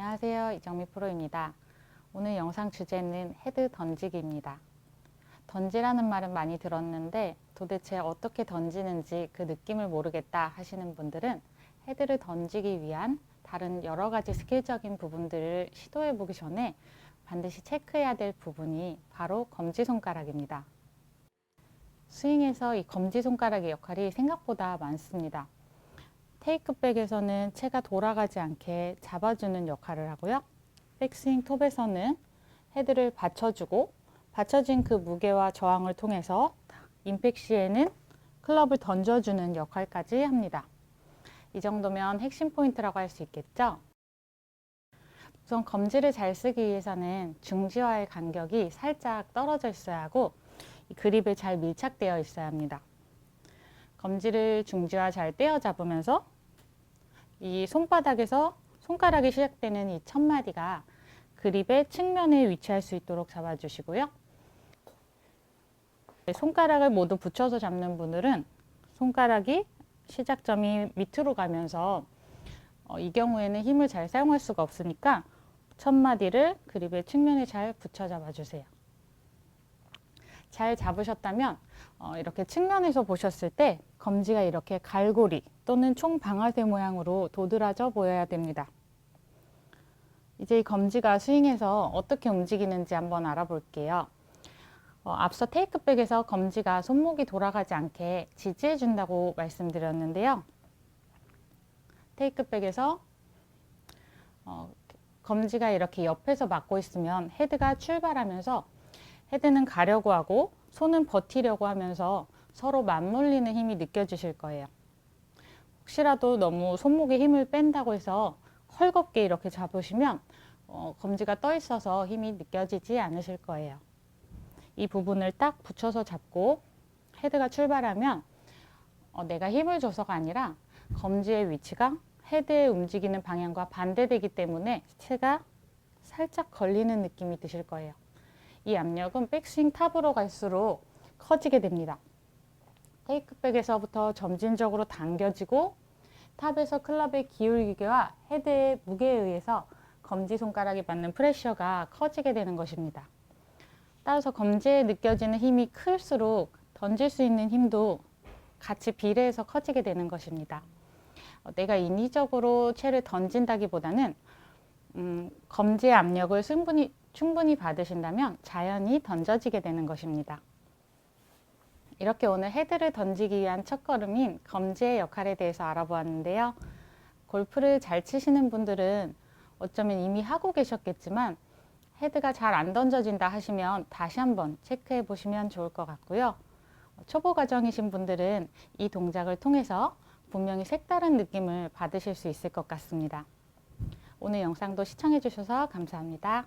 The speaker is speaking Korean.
안녕하세요. 이정미 프로입니다. 오늘 영상 주제는 헤드 던지기입니다. 던지라는 말은 많이 들었는데 도대체 어떻게 던지는지 그 느낌을 모르겠다 하시는 분들은 헤드를 던지기 위한 다른 여러 가지 스킬적인 부분들을 시도해 보기 전에 반드시 체크해야 될 부분이 바로 검지손가락입니다. 스윙에서 이 검지손가락의 역할이 생각보다 많습니다. 테이크백에서는 채가 돌아가지 않게 잡아주는 역할을 하고요. 백스윙 톱에서는 헤드를 받쳐주고 받쳐진 그 무게와 저항을 통해서 임팩 시에는 클럽을 던져주는 역할까지 합니다. 이 정도면 핵심 포인트라고 할 수 있겠죠? 우선 검지를 잘 쓰기 위해서는 중지와의 간격이 살짝 떨어져 있어야 하고 이 그립에 잘 밀착되어 있어야 합니다. 검지를 중지와 잘 떼어 잡으면서 이 손바닥에서 손가락이 시작되는 이 첫 마디가 그립의 측면에 위치할 수 있도록 잡아주시고요. 네, 손가락을 모두 붙여서 잡는 분들은 손가락이 시작점이 밑으로 가면서 어, 이 경우에는 힘을 잘 사용할 수가 없으니까 첫 마디를 그립의 측면에 잘 붙여 잡아주세요. 잘 잡으셨다면 어, 이렇게 측면에서 보셨을 때 검지가 이렇게 갈고리 또는 총방아쇠 모양으로 도드라져 보여야 됩니다. 이제 이 검지가 스윙에서 어떻게 움직이는지 한번 알아볼게요. 어, 앞서 테이크백에서 검지가 손목이 돌아가지 않게 지지해 준다고 말씀드렸는데요. 테이크백에서 어, 검지가 이렇게 옆에서 막고 있으면 헤드가 출발하면서 헤드는 가려고 하고 손은 버티려고 하면서 서로 맞물리는 힘이 느껴지실 거예요. 혹시라도 너무 손목에 힘을 뺀다고 해서 헐겁게 이렇게 잡으시면 어, 검지가 떠 있어서 힘이 느껴지지 않으실 거예요. 이 부분을 딱 붙여서 잡고 헤드가 출발하면 어, 내가 힘을 줘서가 아니라 검지의 위치가 헤드의 움직이는 방향과 반대되기 때문에 채가 살짝 걸리는 느낌이 드실 거예요. 이 압력은 백스윙 탑으로 갈수록 커지게 됩니다. 테이크백에서부터 점진적으로 당겨지고 탑에서 클럽의 기울기와 헤드의 무게에 의해서 검지손가락이 받는 프레셔가 커지게 되는 것입니다. 따라서 검지에 느껴지는 힘이 클수록 던질 수 있는 힘도 같이 비례해서 커지게 되는 것입니다. 어, 내가 인위적으로 채를 던진다기보다는 음, 검지의 압력을 충분히, 충분히 받으신다면 자연히 던져지게 되는 것입니다. 이렇게 오늘 헤드를 던지기 위한 첫걸음인 검지의 역할에 대해서 알아보았는데요. 골프를 잘 치시는 분들은 어쩌면 이미 하고 계셨겠지만 헤드가 잘 안 던져진다 하시면 다시 한번 체크해 보시면 좋을 것 같고요. 초보 과정이신 분들은 이 동작을 통해서 분명히 색다른 느낌을 받으실 수 있을 것 같습니다. 오늘 영상도 시청해 주셔서 감사합니다.